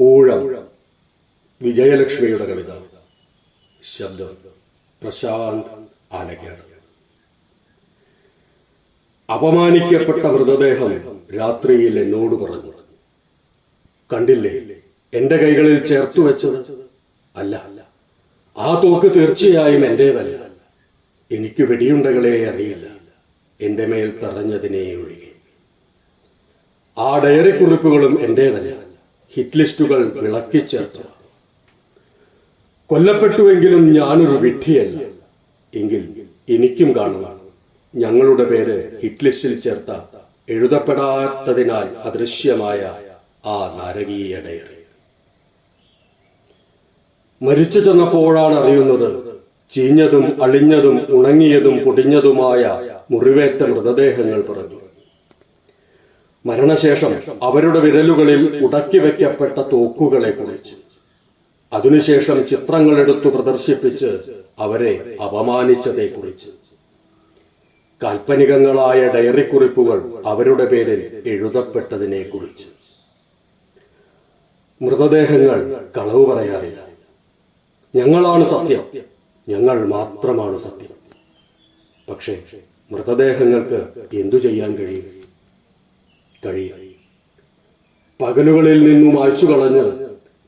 ഊഴം. വിജയലക്ഷ്മിയുടെ കവിത. ശബ്ദം. പ്രശാന്ത് ആലക്കാട് അപമാനിക്കപ്പെട്ട മൃതദേഹം രാത്രിയിൽ എന്നോട് പറഞ്ഞു. കണ്ടില്ലേ? എന്റെ കൈകളിൽ ചേർത്തു വെച്ചത്? അല്ല. ആ തോക്ക് തീർച്ചയായും എന്റേതല്ല. എനിക്ക് വെടിയുണ്ടകളെ അറിയില്ല. എന്റെ മേൽ തറഞ്ഞതിനെ ഒഴികെ. ആ ഡയറി കുറിപ്പുകളും എന്റേതല്ല. ഹിറ്റ് ലിസ്റ്റുകൾ വിളക്കിച്ചേർത്തു കൊല്ലപ്പെട്ടുവെങ്കിലും ഞാനൊരു വിഡ്ഢിയല്ല. എങ്കിൽ എനിക്കും കാണുക ഞങ്ങളുടെ പേര് ഹിറ്റ് ലിസ്റ്റിൽ ചേർത്ത എഴുതപ്പെടാത്തതിനാൽ അദൃശ്യമായ ആ നാരകീയ ഡയറി. മരിച്ചു ചെന്നപ്പോഴാണ് അറിയുന്നത് ചീഞ്ഞതും അളിഞ്ഞതും ഉണങ്ങിയതും പൊടിഞ്ഞതുമായ മുറിവേറ്റ മൃതദേഹങ്ങൾ പറഞ്ഞു. മരണശേഷം അവരുടെ വിരലുകളിൽ ഉടക്കി വെക്കപ്പെട്ട തോക്കുകളെ കുറിച്ച്. അതിനുശേഷം ചിത്രങ്ങൾ എടുത്തു പ്രദർശിപ്പിച്ച് അവരെ അപമാനിച്ചതെ കുറിച്ച്. കാൽപ്പനികങ്ങളായ ഡയറി കുറിപ്പുകൾ അവരുടെ പേരിൽ എഴുതപ്പെട്ടതിനെ കുറിച്ച്. മൃതദേഹങ്ങൾ കളവ് പറയാറില്ല. ഞങ്ങളാണ് സത്യം. ഞങ്ങൾ മാത്രമാണ് സത്യം. പക്ഷേ മൃതദേഹങ്ങൾക്ക് എന്തു ചെയ്യാൻ കഴിയും? കഴിയും. പകലുകളിൽ നിന്നും അയച്ചു കളഞ്ഞ്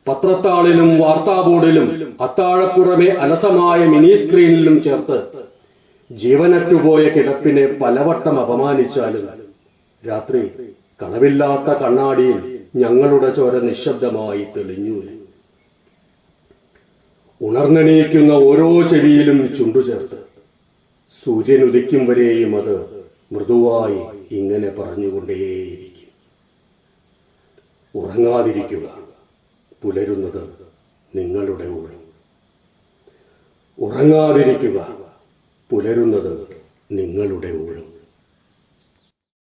പത്രത്താളിലും വാർത്താബോർഡിലും അത്താഴപ്പുറമെ അലസമായ മിനി സ്ക്രീനിലും ചേർത്ത് ജീവനറ്റുപോയ കിടപ്പിനെ പലവട്ടം അപമാനിച്ചാലും രാത്രി കളവില്ലാത്ത കണ്ണാടിയിൽ ഞങ്ങളുടെ ചോര നിശബ്ദമായി തെളിഞ്ഞു. ഉണർന്നണീക്കുന്ന ഓരോ ചെടിയിലും ചുണ്ടു ചേർത്ത് സൂര്യൻ ഉദിക്കും വരെയും അത് മൃദുവായി ഇങ്ങനെ പറഞ്ഞുകൊണ്ടേയിരിക്കും. ഉറങ്ങാതിരിക്കുക. പുലരുന്നത് നിങ്ങളുടെ ഊഴം. ഉറങ്ങാതിരിക്കുക. പുലരുന്നത് നിങ്ങളുടെ ഊഴം.